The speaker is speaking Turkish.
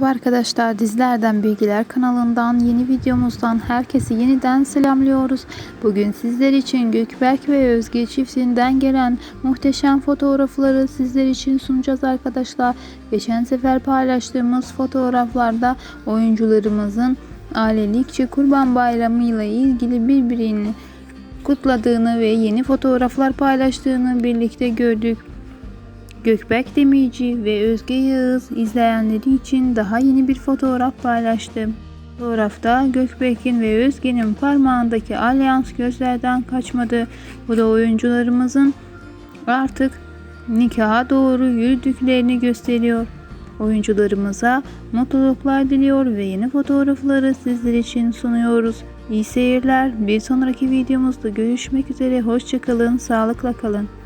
Merhaba arkadaşlar Dizilerden Bilgiler kanalından yeni videomuzdan herkesi yeniden selamlıyoruz. Bugün sizler için Gökberk ve Özge çiftinden gelen muhteşem fotoğrafları sizler için sunacağız arkadaşlar. Geçen sefer paylaştığımız fotoğraflarda oyuncularımızın ailelikçe Kurban Bayramı ile ilgili birbirini kutladığını ve yeni fotoğraflar paylaştığını birlikte gördük. Gökberk Demirci ve Özge Yağız izleyenleri için daha yeni bir fotoğraf paylaştı. Fotoğrafta Gökberk'in ve Özge'nin parmağındaki alyans gözlerden kaçmadı. Bu da oyuncularımızın artık nikaha doğru yürüdüklerini gösteriyor. Oyuncularımıza mutluluklar diliyor ve yeni fotoğrafları sizler için sunuyoruz. İyi seyirler. Bir sonraki videomuzda görüşmek üzere. Hoşçakalın. Sağlıkla kalın.